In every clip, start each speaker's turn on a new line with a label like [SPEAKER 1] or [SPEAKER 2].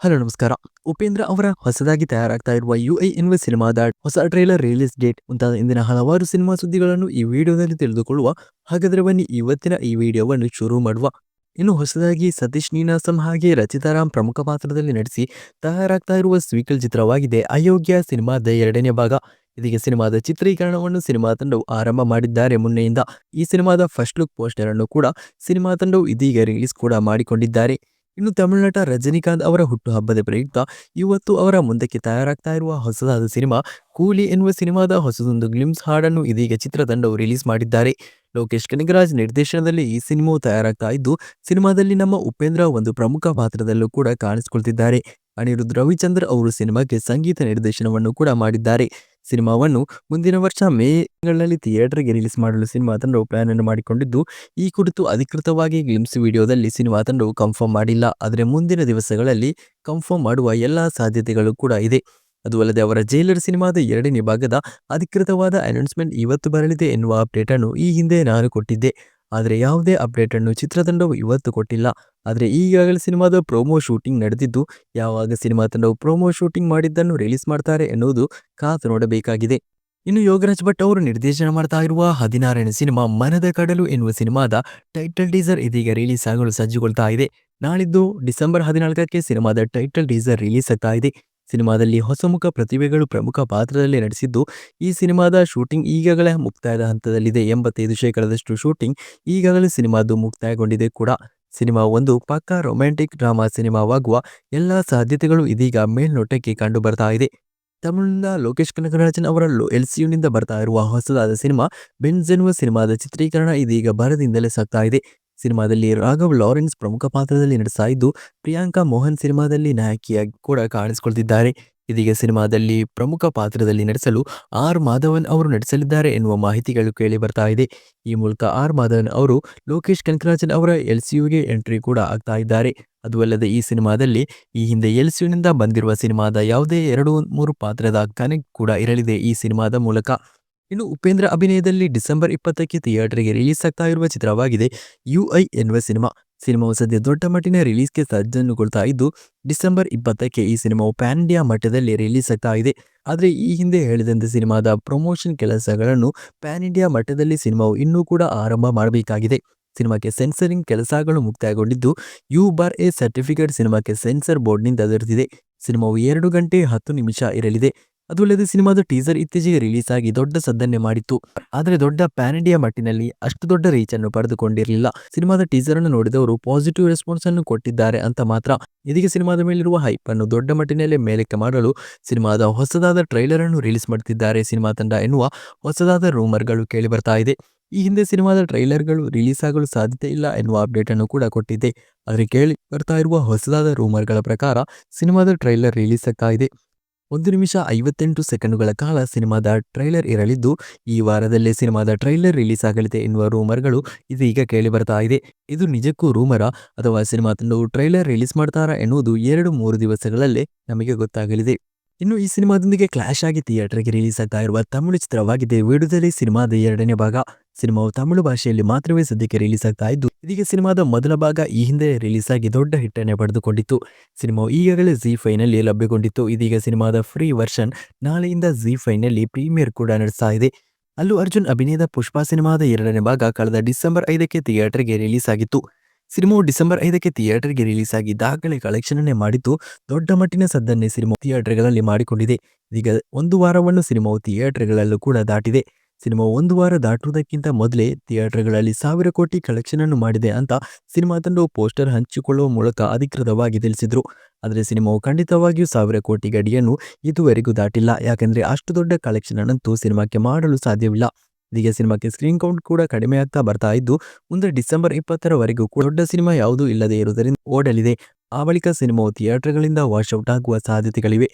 [SPEAKER 1] Hello, ನಮಸ್ಕಾರ. ಉಪೇಂದ್ರ ಅವರ ಹೊಸದಾಗಿ ತಯಾರಾಗ್ತಾ ಇರುವ ಯು ಐ ಎನ್ವ ಸಿನಿಮಾದ ಹೊಸ ಟ್ರೈಲರ್ ರಿಲೀಸ್ ಡೇಟ್ ಮುಂತಾದ ಇಂದಿನ ಹಲವಾರು ಸಿನಿಮಾ ಸುದ್ದಿಗಳನ್ನು ಈ ವಿಡಿಯೋದಲ್ಲಿ ತಿಳಿದುಕೊಳ್ಳುವ ಹಾಗಾದರೆ ಬನ್ನಿ ಇವತ್ತಿನ ಈ ವಿಡಿಯೋವನ್ನು ಶುರು ಮಾಡುವ. ಇನ್ನು ಹೊಸದಾಗಿ ಸತೀಶ್ ನೀನಾಸಂ ಹಾಗೆ ರಚಿತಾರಾಮ್ ಪ್ರಮುಖ ಪಾತ್ರದಲ್ಲಿ ನಟಿಸಿ ತಯಾರಾಗ್ತಾ ಇರುವ ಸ್ವೀಕಲ್ ಚಿತ್ರವಾಗಿದೆ. ಅಯೋಗ್ಯ ಸಿನಿಮಾದ ಎರಡನೇ ಭಾಗ. ಇದೀಗ ಸಿನಿಮಾದ ಚಿತ್ರೀಕರಣವನ್ನು ಸಿನಿಮಾ ತಂಡವು ಆರಂಭ ಮಾಡಿದ್ದಾರೆ. ಮುನ್ನೆಯಿಂದ ಈ ಸಿನಿಮಾದ ಫಸ್ಟ್ ಲುಕ್ ಪೋಸ್ಟರ್ ಅನ್ನು ಕೂಡ ಸಿನಿಮಾ ತಂಡವು ಇದೀಗ ರಿಲೀಸ್ ಕೂಡ ಮಾಡಿಕೊಂಡಿದ್ದಾರೆ. ಇನ್ನು ತಮಿಳುನಟ ರಜನಿಕಾಂತ್ ಅವರ ಹುಟ್ಟುಹಬ್ಬದ ಪ್ರಯುಕ್ತ ಇವತ್ತು ಅವರ ಮುಂದಕ್ಕೆ ತಯಾರಾಗ್ತಾ ಇರುವ ಹೊಸದಾದ ಸಿನಿಮಾ ಕೂಲಿ ಎನ್ನುವ ಸಿನಿಮಾದ ಹೊಸದೊಂದು ಗ್ಲಿಮ್ಸ್ ಹಾಡನ್ನು ಇದೀಗ ಚಿತ್ರತಂಡವು ರಿಲೀಸ್ ಮಾಡಿದ್ದಾರೆ. ಲೋಕೇಶ್ ಕನಗರಾಜ್ ನಿರ್ದೇಶನದಲ್ಲಿ ಈ ಸಿನಿಮಾವು ತಯಾರಾಗ್ತಾ ಇದ್ದು, ಸಿನಿಮಾದಲ್ಲಿ ನಮ್ಮ ಉಪೇಂದ್ರ ಒಂದು ಪ್ರಮುಖ ಪಾತ್ರದಲ್ಲೂ ಕೂಡ ಕಾಣಿಸಿಕೊಳ್ತಿದ್ದಾರೆ. ಅನಿರುದ್ಧ ರವಿಚಂದ್ರ ಅವರು ಸಿನಿಮಾಗೆ ಸಂಗೀತ ನಿರ್ದೇಶನವನ್ನು ಕೂಡ ಮಾಡಿದ್ದಾರೆ. ಸಿನಿಮಾವನ್ನು ಮುಂದಿನ ವರ್ಷ ಮೇ ತಿಂಗಳಲ್ಲಿ ಥಿಯೇಟರ್ಗೆ ರಿಲೀಸ್ ಮಾಡಲು ಸಿನಿಮಾ ತಂಡವು ಪ್ಲಾನ್ ಅನ್ನು ಮಾಡಿಕೊಂಡಿದ್ದು, ಈ ಕುರಿತು ಅಧಿಕೃತವಾಗಿ ಗ್ಲಿಮ್ಸ್ ವಿಡಿಯೋದಲ್ಲಿ ಸಿನಿಮಾ ತಂಡವು ಕನ್ಫರ್ಮ್ ಮಾಡಿಲ್ಲ. ಆದರೆ ಮುಂದಿನ ದಿವಸಗಳಲ್ಲಿ ಕನ್ಫರ್ಮ್ ಮಾಡುವ ಎಲ್ಲ ಸಾಧ್ಯತೆಗಳು ಕೂಡ ಇದೆ. ಅದು ಅಲ್ಲದೆ ಅವರ ಜೈಲರ್ ಸಿನಿಮಾದ ಎರಡನೇ ಭಾಗದ ಅಧಿಕೃತವಾದ ಅನೌನ್ಸ್ಮೆಂಟ್ ಇವತ್ತು ಬರಲಿದೆ ಎನ್ನುವ ಅಪ್ಡೇಟ್ ಅನ್ನು ಈ ಹಿಂದೆ ನಾನು ಕೊಟ್ಟಿದ್ದೆ. ಆದರೆ ಯಾವುದೇ ಅಪ್ಡೇಟ್ ಅನ್ನು ಚಿತ್ರತಂಡವು ಇವತ್ತು ಕೊಟ್ಟಿಲ್ಲ. ಆದರೆ ಈಗಾಗಲೇ ಸಿನಿಮಾದ ಪ್ರೊಮೋ ಶೂಟಿಂಗ್ ನಡೆದಿದ್ದು, ಯಾವಾಗ ಸಿನಿಮಾ ತಂಡವು ಪ್ರೊಮೋ ಶೂಟಿಂಗ್ ಮಾಡಿದ್ದನ್ನು ರಿಲೀಸ್ ಮಾಡ್ತಾರೆ ಎನ್ನುವುದು ಕಾತು ನೋಡಬೇಕಾಗಿದೆ. ಇನ್ನು ಯೋಗರಾಜ್ ಭಟ್ ಅವರು ನಿರ್ದೇಶನ ಮಾಡ್ತಾ ಇರುವ ಹದಿನಾರನೇ ಸಿನಿಮಾ ಮನದ ಕಡಲು ಎನ್ನುವ ಸಿನಿಮಾದ ಟೈಟಲ್ ಟೀಸರ್ ಇದೀಗ ರಿಲೀಸ್ ಆಗಲು ಸಜ್ಜುಗೊಳ್ತಾ ಇದೆ. ನಾಳಿದ್ದು ಡಿಸೆಂಬರ್ ಹದಿನಾಲ್ಕಕ್ಕೆ ಸಿನಿಮಾದ ಟೈಟಲ್ ಟೀಸರ್ ರಿಲೀಸ್ ಆಗ್ತಾ ಇದೆ. ಸಿನಿಮಾದಲ್ಲಿ ಹೊಸಮುಖ ಪ್ರತಿಭೆಗಳು ಪ್ರಮುಖ ಪಾತ್ರದಲ್ಲಿ ನಡೆಸಿದ್ದು ಈ ಸಿನಿಮಾದ ಶೂಟಿಂಗ್ ಈಗಾಗಲೇ ಮುಕ್ತಾಯದ ಹಂತದಲ್ಲಿದೆ. ಎಂಬತ್ತೈದು ಶೇಕಡದಷ್ಟು ಶೂಟಿಂಗ್ ಈಗಾಗಲೇ ಸಿನಿಮಾದು ಮುಕ್ತಾಯಗೊಂಡಿದೆ ಕೂಡ. ಸಿನಿಮಾ ಒಂದು ಪಕ್ಕಾ ರೊಮ್ಯಾಂಟಿಕ್ ಡ್ರಾಮಾ ಸಿನಿಮಾವಾಗುವ ಎಲ್ಲ ಸಾಧ್ಯತೆಗಳು ಇದೀಗ ಮೇಲ್ನೋಟಕ್ಕೆ ಕಂಡು ಬರ್ತಾ ಇದೆ. ತಮಿಳಿನ ಲೋಕೇಶ್ ಕನಕರಾಜನ್ ಅವರ ಎಲ್ ಸಿಯುನಿಂದ ಬರ್ತಾ ಇರುವ ಹೊಸದಾದ ಸಿನಿಮಾ ಬೆನ್ಜೆನ್ವ ಸಿನಿಮಾದ ಚಿತ್ರೀಕರಣ ಇದೀಗ ಭರದಿಂದಲೇ ಸಾಗ್ತಾ ಇದೆ. ಸಿನಿಮಾದಲ್ಲಿ ರಾಘವ್ ಲಾರೆನ್ಸ್ ಪ್ರಮುಖ ಪಾತ್ರದಲ್ಲಿ ನಟಿಸ್ತಾ ಇದ್ದು, ಪ್ರಿಯಾಂಕಾ ಮೋಹನ್ ಸಿನಿಮಾದಲ್ಲಿ ನಾಯಕಿಯಾಗಿ ಕೂಡ ಕಾಣಿಸಿಕೊಳ್ತಿದ್ದಾರೆ. ಇದೀಗ ಸಿನಿಮಾದಲ್ಲಿ ಪ್ರಮುಖ ಪಾತ್ರದಲ್ಲಿ ನಟಿಸಲು ಆರ್ ಮಾಧವನ್ ಅವರು ನಟಿಸಲಿದ್ದಾರೆ ಎನ್ನುವ ಮಾಹಿತಿಗಳು ಕೇಳಿ ಬರ್ತಾ ಇದೆ. ಈ ಮೂಲಕ ಆರ್ ಮಾಧವನ್ ಅವರು ಲೋಕೇಶ್ ಕನಕರಾಜನ್ ಅವರ ಎಲ್ಗೆ ಎಂಟ್ರಿ ಕೂಡ ಆಗ್ತಾ ಇದ್ದಾರೆ. ಅದು ಅಲ್ಲದೆ ಈ ಸಿನಿಮಾದಲ್ಲಿ ಈ ಹಿಂದೆ ಎಲ್ನಿಂದ ಬಂದಿರುವ ಸಿನಿಮಾದ ಯಾವುದೇ ಎರಡು ಮೂರು ಪಾತ್ರದ ಕನೆಕ್ಟ್ ಕೂಡ ಇರಲಿದೆ ಈ ಸಿನಿಮಾದ ಮೂಲಕ. ಇನ್ನು ಉಪೇಂದ್ರ ಅಭಿನಯದಲ್ಲಿ ಡಿಸೆಂಬರ್ ಇಪ್ಪತ್ತಕ್ಕೆ ಥಿಯೇಟರ್ಗೆ ರಿಲೀಸ್ ಆಗ್ತಾ ಇರುವ ಚಿತ್ರವಾಗಿದೆ ಯು ಐ ಎನ್ನುವ ಸಿನಿಮಾ. ಸಿನಿಮಾವು ಸದ್ಯ ದೊಡ್ಡ ಮಟ್ಟಿನ ರಿಲೀಸ್ಗೆ ಸಜ್ಜನ್ನುಗೊಳ್ತಾ ಇದ್ದು, ಡಿಸೆಂಬರ್ ಇಪ್ಪತ್ತಕ್ಕೆ ಈ ಸಿನಿಮಾವು ಪ್ಯಾನ್ ಇಂಡಿಯಾ ಮಟ್ಟದಲ್ಲಿ ರಿಲೀಸ್ ಆಗ್ತಾ ಇದೆ. ಆದರೆ ಈ ಹಿಂದೆ ಹೇಳಿದಂತೆ ಸಿನಿಮಾದ ಪ್ರಮೋಷನ್ ಕೆಲಸಗಳನ್ನು ಪ್ಯಾನ್ ಇಂಡಿಯಾ ಮಟ್ಟದಲ್ಲಿ ಸಿನಿಮಾವು ಇನ್ನೂ ಕೂಡ ಆರಂಭ ಮಾಡಬೇಕಾಗಿದೆ. ಸಿನಿಮಾಕ್ಕೆ ಸೆನ್ಸರಿಂಗ್ ಕೆಲಸಗಳು ಮುಕ್ತಾಯಗೊಂಡಿದ್ದು ಯು ಬಾರ್ ಎ ಸರ್ಟಿಫಿಕೇಟ್ ಸಿನಿಮಾಕ್ಕೆ ಸೆನ್ಸರ್ ಬೋರ್ಡ್ನಿಂದ ದೊರೆತಿದೆ. ಸಿನಿಮಾವು ಎರಡು ಗಂಟೆ ಹತ್ತು ನಿಮಿಷ ಇರಲಿದೆ. ಅದು ಅಲ್ಲದೆ ಸಿನಿಮಾದ ಟೀಸರ್ ಇತ್ತೀಚೆಗೆ ರಿಲೀಸ್ ಆಗಿ ದೊಡ್ಡ ಸದ್ದನ್ನೇ ಮಾಡಿತ್ತು. ಆದರೆ ದೊಡ್ಡ ಪ್ಯಾನ್ ಇಂಡಿಯಾ ಮಟ್ಟಿನಲ್ಲಿ ಅಷ್ಟು ದೊಡ್ಡ ರೀಚ್ ಅನ್ನು ಪಡೆದುಕೊಂಡಿರಲಿಲ್ಲ. ಸಿನಿಮಾದ ಟೀಸರ್ ಅನ್ನು ನೋಡಿದವರು ಪಾಸಿಟಿವ್ ರೆಸ್ಪಾನ್ಸ್ ಅನ್ನು ಕೊಟ್ಟಿದ್ದಾರೆ ಅಂತ ಮಾತ್ರ. ಇದೀಗ ಸಿನಿಮಾದ ಮೇಲಿರುವ ಹೈಪ್ ಅನ್ನು ದೊಡ್ಡ ಮಟ್ಟಿನಲ್ಲಿ ಮೇಲಕ್ಕೆ ಮಾಡಲು ಸಿನಿಮಾದ ಹೊಸದಾದ ಟ್ರೈಲರ್ ಅನ್ನು ರಿಲೀಸ್ ಮಾಡುತ್ತಿದ್ದಾರೆ ಸಿನಿಮಾ ತಂಡ ಎನ್ನುವ ಹೊಸದಾದ ರೂಮರ್ಗಳು ಕೇಳಿ ಬರ್ತಾ ಇದೆ. ಈ ಹಿಂದೆ ಸಿನಿಮಾದ ಟ್ರೈಲರ್ಗಳು ರಿಲೀಸ್ ಆಗಲು ಸಾಧ್ಯತೆ ಇಲ್ಲ ಎನ್ನುವ ಅಪ್ಡೇಟ್ ಅನ್ನು ಕೂಡ ಕೊಟ್ಟಿದೆ. ಆದರೆ ಕೇಳಿ ಬರ್ತಾ ಇರುವ ಹೊಸದಾದ ರೂಮರ್ಗಳ ಪ್ರಕಾರ ಸಿನಿಮಾದ ಟ್ರೈಲರ್ ರಿಲೀಸ್ ಆಗ್ತಾ ಇದೆ. ಒಂದು ನಿಮಿಷ ಐವತ್ತೆಂಟು ಸೆಕೆಂಡುಗಳ ಕಾಲ ಸಿನಿಮಾದ ಟ್ರೈಲರ್ ಇರಲಿದ್ದು, ಈ ವಾರದಲ್ಲೇ ಸಿನಿಮಾದ ಟ್ರೈಲರ್ ರಿಲೀಸ್ ಆಗಲಿದೆ ಎನ್ನುವ ರೂಮರ್ಗಳು ಇದೀಗ ಕೇಳಿ ಬರ್ತಾ ಇದೆ. ಇದು ನಿಜಕ್ಕೂ ರೂಮರ? ಅಥವಾ ಸಿನಿಮಾ ತಂಡವು ಟ್ರೈಲರ್ ರಿಲೀಸ್ ಮಾಡ್ತಾರಾ ಎನ್ನುವುದು ಎರಡು ಮೂರು ದಿವಸಗಳಲ್ಲೇ ನಮಗೆ ಗೊತ್ತಾಗಲಿದೆ. ಇನ್ನು ಈ ಸಿನಿಮಾದೊಂದಿಗೆ ಕ್ಲಾಶ್ ಆಗಿ ಥಿಯೇಟರ್ಗೆ ರಿಲೀಸ್ ಆಗ್ತಾ ಇರುವ ತಮಿಳು ಚಿತ್ರವಾಗಿದೆ. ವಿಡುದಲೆ ಸಿನಿಮಾದ ಎರಡನೇ ಭಾಗ. ಸಿನಿಮಾವು ತಮಿಳು ಭಾಷೆಯಲ್ಲಿ ಮಾತ್ರವೇ ಸದ್ಯಕ್ಕೆ ರಿಲೀಸ್ ಆಗ್ತಾ ಇದ್ದು, ಇದೀಗ ಸಿನಿಮಾದ ಮೊದಲ ಭಾಗ ಈ ಹಿಂದೆ ರಿಲೀಸ್ ಆಗಿ ದೊಡ್ಡ ಹಿಟ್ಟನ್ನೇ ಪಡೆದುಕೊಂಡಿತ್ತು. ಸಿನಿಮಾವು ಈಗಾಗಲೇ ಜಿ ಫೈನಲ್ಲಿ ಲಭ್ಯಗೊಂಡಿತ್ತು. ಇದೀಗ ಸಿನಿಮಾದ ಫ್ರೀ ವರ್ಷನ್ ನಾಳೆಯಿಂದ ಜಿ ಫೈನಲ್ಲಿ ಪ್ರೀಮಿಯರ್ ಕೂಡ ನಡೆಸ್ತಾ ಇದೆ. ಅಲ್ಲೂ ಅರ್ಜುನ್ ಅಭಿನಯದ ಪುಷ್ಪಾ ಸಿನಿಮಾದ ಎರಡನೇ ಭಾಗ ಕಳೆದ ಡಿಸೆಂಬರ್ ಐದಕ್ಕೆ ಥಿಯೇಟರ್ಗೆ ರಿಲೀಸ್ ಆಗಿತ್ತು. ಸಿನಿಮಾವು ಡಿಸೆಂಬರ್ ಐದಕ್ಕೆ ಥಿಯೇಟರ್ಗೆ ರಿಲೀಸ್ ಆಗಿ ದಾಖಲೆ ಕಲೆಕ್ಷನ್ ಮಾಡಿದ್ದು, ದೊಡ್ಡ ಮಟ್ಟಿನ ಸದ್ದನ್ನೇ ಸಿನಿಮಾ ಥಿಯೇಟರ್ಗಳಲ್ಲಿ ಮಾಡಿಕೊಂಡಿದೆ. ಈಗ ಒಂದು ವಾರವನ್ನು ಸಿನಿಮಾವು ಥಿಯೇಟರ್ಗಳಲ್ಲೂ ಕೂಡ ದಾಟಿದೆ. ಸಿನಿಮಾ ಒಂದು ವಾರ ದಾಟುವುದಕ್ಕಿಂತ ಮೊದಲೇ ಥಿಯೇಟರ್ಗಳಲ್ಲಿ ಸಾವಿರ ಕೋಟಿ ಕಲೆಕ್ಷನ್ ಅನ್ನು ಮಾಡಿದೆ ಅಂತ ಸಿನಿಮಾ ತಂಡವು ಪೋಸ್ಟರ್ ಹಂಚಿಕೊಳ್ಳುವ ಮೂಲಕ ಅಧಿಕೃತವಾಗಿ ತಿಳಿಸಿದ್ರು. ಆದರೆ ಸಿನಿಮಾವು ಖಂಡಿತವಾಗಿಯೂ ಸಾವಿರ ಕೋಟಿ ಗಡಿಯನ್ನು ಇದುವರೆಗೂ ದಾಟಿಲ್ಲ. ಯಾಕೆಂದರೆ ಅಷ್ಟು ದೊಡ್ಡ ಕಲೆಕ್ಷನ್ ಅನ್ನಂತೂ ಸಿನಿಮಾಕ್ಕೆ ಮಾಡಲು ಸಾಧ್ಯವಿಲ್ಲ. ಇದೀಗ ಸಿನಿಮಾಕ್ಕೆ ಸ್ಕ್ರೀನ್ ಕೌಂಟ್ ಕೂಡ ಕಡಿಮೆ ಆಗ್ತಾ ಬರ್ತಾ ಇದ್ದು, ಮುಂದೆ ಡಿಸೆಂಬರ್ ಇಪ್ಪತ್ತರವರೆಗೂ ಕೂಡ ದೊಡ್ಡ ಸಿನಿಮಾ ಯಾವುದೂ ಇಲ್ಲದೆ ಇರುವುದರಿಂದ ಓಡಲಿದೆ. ಆ ಬಳಿಕ ಸಿನಿಮಾವು ಥಿಯೇಟರ್ಗಳಿಂದ ವಾಶ್ಔಟ್ ಆಗುವ ಸಾಧ್ಯತೆಗಳಿವೆ.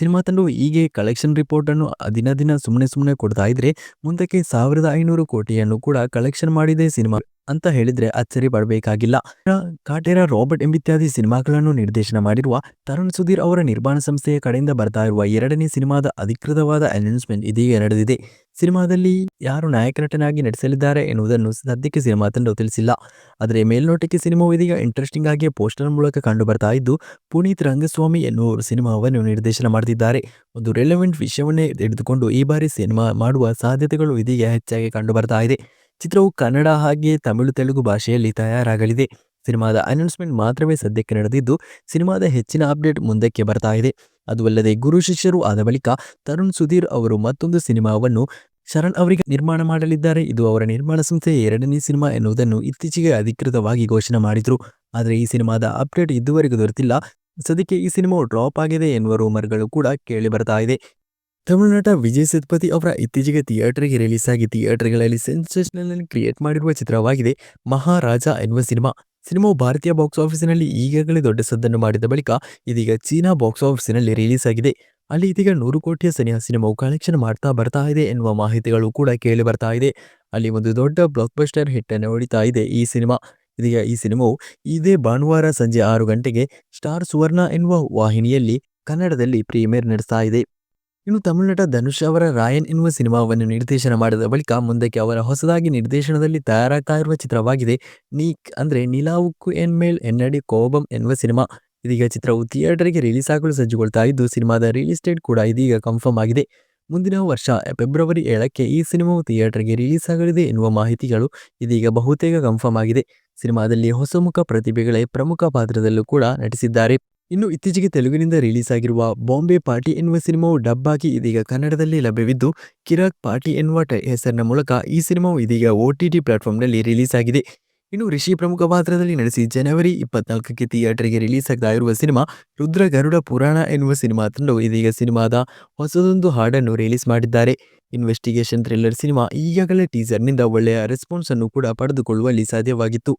[SPEAKER 1] ಸಿನಿಮಾ ತಂಡವು ಹೀಗೆ ಕಲೆಕ್ಷನ್ ರಿಪೋರ್ಟ್ ಅನ್ನು ದಿನ ದಿನ ಸುಮ್ಮನೆ ಸುಮ್ಮನೆ ಕೊಡ್ತಾ ಇದ್ರೆ ಮುಂದಕ್ಕೆ ಸಾವಿರದ ಐನೂರು ಕೋಟಿಯನ್ನು ಕೂಡ ಕಲೆಕ್ಷನ್ ಮಾಡಿದೆ ಸಿನಿಮಾ ಅಂತ ಹೇಳಿದ್ರೆ ಅಚ್ಚರಿ ಪಡಬೇಕಾಗಿಲ್ಲ. ಕಾಟೇರ, ರಾಬರ್ಟ್ ಎಂಬಿತ್ಯಾದಿ ಸಿನಿಮಾಗಳನ್ನು ನಿರ್ದೇಶನ ಮಾಡಿರುವ ತರುಣ್ ಸುಧೀರ್ ಅವರ ನಿರ್ಮಾಣ ಸಂಸ್ಥೆಯ ಕಡೆಯಿಂದ ಬರ್ತಾ ಇರುವ ಎರಡನೇ ಸಿನಿಮಾದ ಅಧಿಕೃತವಾದ ಅನೌನ್ಸ್ಮೆಂಟ್ ಇದೀಗ ನಡೆದಿದೆ. ಸಿನಿಮಾದಲ್ಲಿ ಯಾರು ನಾಯಕ ನಟನಾಗಿ ನಟಿಸಲಿದ್ದಾರೆ ಎನ್ನುವುದನ್ನು ಸದ್ಯಕ್ಕೆ ಸಿನಿಮಾ ತಂಡವು ತಿಳಿಸಿಲ್ಲ. ಆದರೆ ಮೇಲ್ನೋಟಕ್ಕೆ ಸಿನಿಮಾವು ಇದೀಗ ಇಂಟ್ರೆಸ್ಟಿಂಗ್ ಆಗಿ ಪೋಸ್ಟರ್ ಮೂಲಕ ಕಂಡು ಬರ್ತಾ ಇದ್ದು, ಪುನೀತ್ ರಂಗಸ್ವಾಮಿ ಎನ್ನುವರು ಸಿನಿಮಾವನ್ನು ನಿರ್ದೇಶನ ಮಾಡುತ್ತಿದ್ದಾರೆ ಒಂದು ರೆಲೆವೆಂಟ್ ವಿಷಯವನ್ನೇ ಹಿಡಿದುಕೊಂಡು ಈ ಬಾರಿ ಸಿನಿಮಾ ಮಾಡುವ ಸಾಧ್ಯತೆಗಳು ಇದೀಗ ಹೆಚ್ಚಾಗಿ ಕಂಡು ಬರ್ತಾ ಇದೆ. ಚಿತ್ರವು ಕನ್ನಡ ಹಾಗೆಯೇ ತಮಿಳು ತೆಲುಗು ಭಾಷೆಯಲ್ಲಿ ತಯಾರಾಗಲಿದೆ. ಸಿನಿಮಾದ ಅನೌನ್ಸ್ಮೆಂಟ್ ಮಾತ್ರವೇ ಸದ್ಯಕ್ಕೆ ನಡೆದಿದ್ದು, ಸಿನಿಮಾದ ಹೆಚ್ಚಿನ ಅಪ್ಡೇಟ್ ಮುಂದಕ್ಕೆ ಬರ್ತಾ ಇದೆ. ಅದು ಅಲ್ಲದೆ ಗುರು ಶಿಷ್ಯರು ಆದ ಬಳಿಕ ತರುಣ್ ಸುಧೀರ್ ಅವರು ಮತ್ತೊಂದು ಸಿನಿಮಾವನ್ನು ಶರಣ್ ಅವರಿಗೆ ನಿರ್ಮಾಣ ಮಾಡಲಿದ್ದಾರೆ. ಇದು ಅವರ ನಿರ್ಮಾಣ ಸಂಸ್ಥೆಯ ಎರಡನೇ ಸಿನಿಮಾ ಎನ್ನುವುದನ್ನು ಇತ್ತೀಚೆಗೆ ಅಧಿಕೃತವಾಗಿ ಘೋಷಣೆ ಮಾಡಿದ್ರು. ಆದರೆ ಈ ಸಿನಿಮಾದ ಅಪ್ಡೇಟ್ ಇದುವರೆಗೂ ದೊರೆತಿಲ್ಲ. ಸದ್ಯಕ್ಕೆ ಈ ಸಿನಿಮಾ ಡ್ರಾಪ್ ಆಗಿದೆ ಎನ್ನುವ ರೂಮರ್ಗಳು ಕೂಡ ಕೇಳಿ ಬರ್ತಾ ಇದೆ. ತಮಿಳುನಾಟ ವಿಜಯ್ ಸೇತುಪತಿ ಅವರ ಇತ್ತೀಚೆಗೆ ಥಿಯೇಟರ್ಗೆ ರಿಲೀಸ್ ಆಗಿ ಥಿಯೇಟರ್ಗಳಲ್ಲಿ ಸೆನ್ಸೇಷನಲ್ ಕ್ರಿಯೇಟ್ ಮಾಡಿರುವ ಚಿತ್ರವಾಗಿದೆ. ಮಹಾರಾಜ ಎನ್ನುವ ಸಿನಿಮಾ. ಸಿನಿಮಾವು ಭಾರತೀಯ ಬಾಕ್ಸ್ ಆಫೀಸಿನಲ್ಲಿ ಈಗಾಗಲೇ ದೊಡ್ಡ ಸದ್ದನ್ನು ಮಾಡಿದ ಬಳಿಕ ಇದೀಗ ಚೀನಾ ಬಾಕ್ಸ್ ಆಫೀಸಿನಲ್ಲಿ ರಿಲೀಸ್ ಆಗಿದೆ ಅಲ್ಲಿ ಇದೀಗ ನೂರು ಕೋಟಿಯ ಸನ್ಯಾಸಿನ ಸಿನಿಮಾವು ಕಲೆಕ್ಷನ್ ಮಾಡ್ತಾ ಬರ್ತಾ ಇದೆ ಎನ್ನುವ ಮಾಹಿತಿಗಳು ಕೂಡ ಕೇಳಿ ಬರ್ತಾ ಇದೆ. ಅಲ್ಲಿ ಒಂದು ದೊಡ್ಡ ಬ್ಲಾಕ್ ಬಸ್ಟರ್ ಹಿಟ್ ಅನ್ನು ಹೊಡಿತಾ ಇದೆ ಈ ಸಿನಿಮಾ. ಇದೀಗ ಈ ಸಿನಿಮಾವು ಇದೇ ಭಾನುವಾರ ಸಂಜೆ ಆರು ಗಂಟೆಗೆ ಸ್ಟಾರ್ ಸುವರ್ಣ ಎನ್ನುವ ವಾಹಿನಿಯಲ್ಲಿ ಕನ್ನಡದಲ್ಲಿ ಪ್ರೀಮಿಯರ್ ನಡೆಸ್ತಾ ಇದೆ. ಇನ್ನು ತಮಿಳು ನಟ ಧನುಷ್ ಅವರ ರಾಯನ್ ಎನ್ನುವ ಸಿನಿಮಾವನ್ನು ನಿರ್ದೇಶನ ಮಾಡಿದ ಬಳಿಕ ಮುಂದಕ್ಕೆ ಅವರ ಹೊಸದಾಗಿ ನಿರ್ದೇಶನದಲ್ಲಿ ತಯಾರಾಗ್ತಾ ಇರುವ ಚಿತ್ರವಾಗಿದೆ. ನೀಕ್ ಅಂದ್ರೆ ಎನ್ ಮೇಲ್ ಎನ್ನಡಿ ಕೋಬಂ ಎನ್ನುವ ಸಿನಿಮಾ. ಇದೀಗ ಚಿತ್ರವು ಥಿಯೇಟರ್ಗೆ ರಿಲೀಸ್ ಆಗಲು ಸಜ್ಜುಗೊಳ್ತಾ ಇದ್ದು, ಸಿನಿಮಾದ ರಿಲೀಸ್ ಡೇಟ್ ಕೂಡ ಇದೀಗ ಕನ್ಫರ್ಮ್ ಆಗಿದೆ. ಮುಂದಿನ ವರ್ಷ ಫೆಬ್ರವರಿ ಏಳಕ್ಕೆ ಈ ಸಿನಿಮಾವು ಥಿಯೇಟರ್ಗೆ ರಿಲೀಸ್ ಆಗಲಿದೆ ಎನ್ನುವ ಮಾಹಿತಿಗಳು ಇದೀಗ ಬಹುತೇಕ ಕನ್ಫರ್ಮ್ ಆಗಿದೆ. ಸಿನಿಮಾದಲ್ಲಿ ಹೊಸಮುಖ ಪ್ರತಿಭೆಗಳೇ ಪ್ರಮುಖ ಪಾತ್ರದಲ್ಲೂ ಕೂಡ ನಟಿಸಿದ್ದಾರೆ. ಇನ್ನು ಇತ್ತೀಚೆಗೆ ತೆಲುಗಿನಿಂದ ರಿಲೀಸ್ ಆಗಿರುವ ಬಾಂಬೆ ಪಾರ್ಟಿ ಎನ್ನುವ ಸಿನಿಮಾವು ಡಬ್ ಆಗಿ ಇದೀಗ ಕನ್ನಡದಲ್ಲಿ ಲಭ್ಯವಿದ್ದು, ಕಿರಾಕ್ ಪಾರ್ಟಿ ಎನ್ನುವ ಹೆಸರಿನ ಮೂಲಕ ಈ ಸಿನಿಮಾವು ಇದೀಗ ಒ ಟಿ ಟಿ ಪ್ಲಾಟ್ಫಾರ್ಮ್ನಲ್ಲಿ ರಿಲೀಸ್ ಆಗಿದೆ. ಇನ್ನು ರಿಷಿ ಪ್ರಮುಖ ಪಾತ್ರದಲ್ಲಿ ನಡೆಸಿ ಜನವರಿ ಇಪ್ಪತ್ನಾಲ್ಕಕ್ಕೆ ಥಿಯೇಟರ್ಗೆ ರಿಲೀಸ್ ಆಗ್ತಾ ಇರುವ ಸಿನಿಮಾ ರುದ್ರ ಗರುಡ ಪುರಾಣ ಎನ್ನುವ ಸಿನಿಮಾ ತಂಡವು ಇದೀಗ ಸಿನಿಮಾದ ಹೊಸದೊಂದು ಹಾಡನ್ನು ರಿಲೀಸ್ ಮಾಡಿದ್ದಾರೆ. ಇನ್ವೆಸ್ಟಿಗೇಷನ್ ಥ್ರಿಲ್ಲರ್ ಸಿನಿಮಾ ಈಗಾಗಲೇ ಟೀಸರ್ನಿಂದ ಒಳ್ಳೆಯ ರೆಸ್ಪಾನ್ಸ್ ಅನ್ನು ಕೂಡ ಪಡೆದುಕೊಳ್ಳುವಲ್ಲಿ ಸಾಧ್ಯವಾಗಿತ್ತು.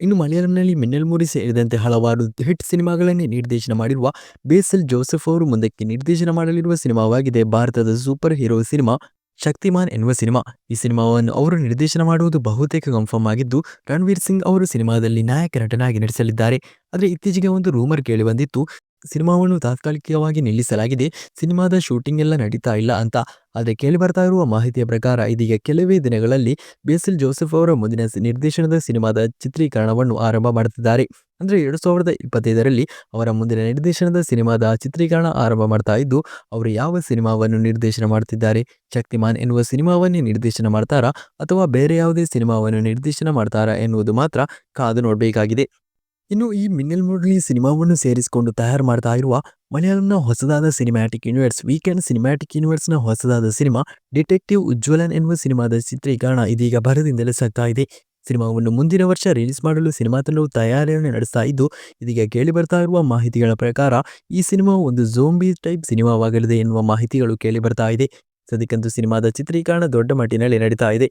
[SPEAKER 1] ಇನ್ನು ಮಲಯಾಳಂನಲ್ಲಿ ಮಿನ್ನಲ್ ಮೂರಿ ಸೇರಿದಂತೆ ಹಲವಾರು ಹಿಟ್ ಸಿನಿಮಾಗಳನ್ನೇ ನಿರ್ದೇಶನ ಮಾಡಿರುವ ಬೇಸಲ್ ಜೋಸೆಫ್ ಅವರು ಮುಂದಕ್ಕೆ ನಿರ್ದೇಶನ ಮಾಡಲಿರುವ ಸಿನಿಮಾವಾಗಿದೆ. ಭಾರತದ ಸೂಪರ್ ಹೀರೋ ಸಿನಿಮಾ ಶಕ್ತಿಮಾನ್ ಎನ್ನುವ ಸಿನಿಮಾ. ಈ ಸಿನಿಮಾವನ್ನು ಅವರು ನಿರ್ದೇಶನ ಮಾಡುವುದು ಬಹುತೇಕ ಕನ್ಫರ್ಮ್ ಆಗಿದ್ದು, ರಣವೀರ್ ಸಿಂಗ್ ಅವರು ಸಿನಿಮಾದಲ್ಲಿ ನಾಯಕ ನಟನಾಗಿ ನಟಿಸಲಿದ್ದಾರೆ. ಆದರೆ ಇತ್ತೀಚೆಗೆ ಒಂದು ರೂಮರ್ ಕೇಳಿ ಬಂದಿತ್ತು, ಸಿನಿಮಾವನ್ನು ತಾತ್ಕಾಲಿಕವಾಗಿ ನಿಲ್ಲಿಸಲಾಗಿದೆ, ಸಿನಿಮಾದ ಶೂಟಿಂಗ್ ಎಲ್ಲ ನಡೀತಾ ಇಲ್ಲ ಅಂತ. ಆದರೆ ಕೇಳಿ ಬರ್ತಾ ಇರುವ ಮಾಹಿತಿಯ ಪ್ರಕಾರ ಇದೀಗ ಕೆಲವೇ ದಿನಗಳಲ್ಲಿ ಬೇಸಿಲ್ ಜೋಸೆಫ್ ಅವರ ಮುಂದಿನ ನಿರ್ದೇಶನದ ಸಿನಿಮಾದ ಚಿತ್ರೀಕರಣವನ್ನು ಆರಂಭ ಮಾಡುತ್ತಿದ್ದಾರೆ. ಅಂದರೆ ಎರಡು ಸಾವಿರದ ಇಪ್ಪತ್ತೈದರಲ್ಲಿ ಅವರ ಮುಂದಿನ ನಿರ್ದೇಶನದ ಸಿನಿಮಾದ ಚಿತ್ರೀಕರಣ ಆರಂಭ ಮಾಡ್ತಾ ಇದ್ದು, ಅವರು ಯಾವ ಸಿನಿಮಾವನ್ನು ನಿರ್ದೇಶನ ಮಾಡ್ತಿದ್ದಾರೆ ಶಕ್ತಿಮಾನ್ ಎನ್ನುವ ಸಿನಿಮಾವನ್ನೇ ನಿರ್ದೇಶನ ಮಾಡ್ತಾರಾ? ಅಥವಾ ಬೇರೆ ಯಾವುದೇ ಸಿನಿಮಾವನ್ನು ನಿರ್ದೇಶನ ಮಾಡ್ತಾರಾ ಎನ್ನುವುದು ಮಾತ್ರ ಕಾದು ನೋಡಬೇಕಾಗಿದೆ. ಇನ್ನು ಈ ಮಿನ್ನಲ್ ಮುರಳಿ ಸಿನಿಮಾವನ್ನು ಸೇರಿಸಿಕೊಂಡು ತಯಾರು ಮಾಡ್ತಾ ಇರುವ ಮಲಯಾಳಂನ ಹೊಸದಾದ ಸಿನಿಮ್ಯಾಟಿಕ್ ಯೂನಿವರ್ಸ್ ವೀಕೆಂಡ್ ಸಿನಿಮ್ಯಾಟಿಕ್ ಯೂನಿವರ್ಸ್ನ ಹೊಸದಾದ ಸಿನಿಮಾ ಡಿಟೆಕ್ಟಿವ್ ಉಜ್ವಲನ್ ಎನ್ನುವ ಸಿನಿಮಾದ ಚಿತ್ರೀಕರಣ ಇದೀಗ ಭರದಿಂದಲೇ ಸಾಗ್ತಾ ಇದೆ. ಸಿನಿಮಾವನ್ನು ಮುಂದಿನ ವರ್ಷ ರಿಲೀಸ್ ಮಾಡಲು ಸಿನಿಮಾ ತಂಡವು ತಯಾರಿಯನ್ನು ನಡೆಸ್ತಾ ಇದ್ದು, ಇದೀಗ ಕೇಳಿ ಬರ್ತಾ ಇರುವ ಮಾಹಿತಿಗಳ ಪ್ರಕಾರ ಈ ಸಿನಿಮಾ ಒಂದು ಜೋಂಬಿ ಟೈಪ್ ಸಿನಿಮಾವಾಗಲಿದೆ ಎನ್ನುವ ಮಾಹಿತಿಗಳು ಕೇಳಿ ಬರ್ತಾ ಇದೆ. ಸದ್ಯಕ್ಕಂತೂ ಸಿನಿಮಾದ ಚಿತ್ರೀಕರಣ ದೊಡ್ಡ ಮಟ್ಟಿನಲ್ಲಿ ನಡೀತಾ ಇದೆ.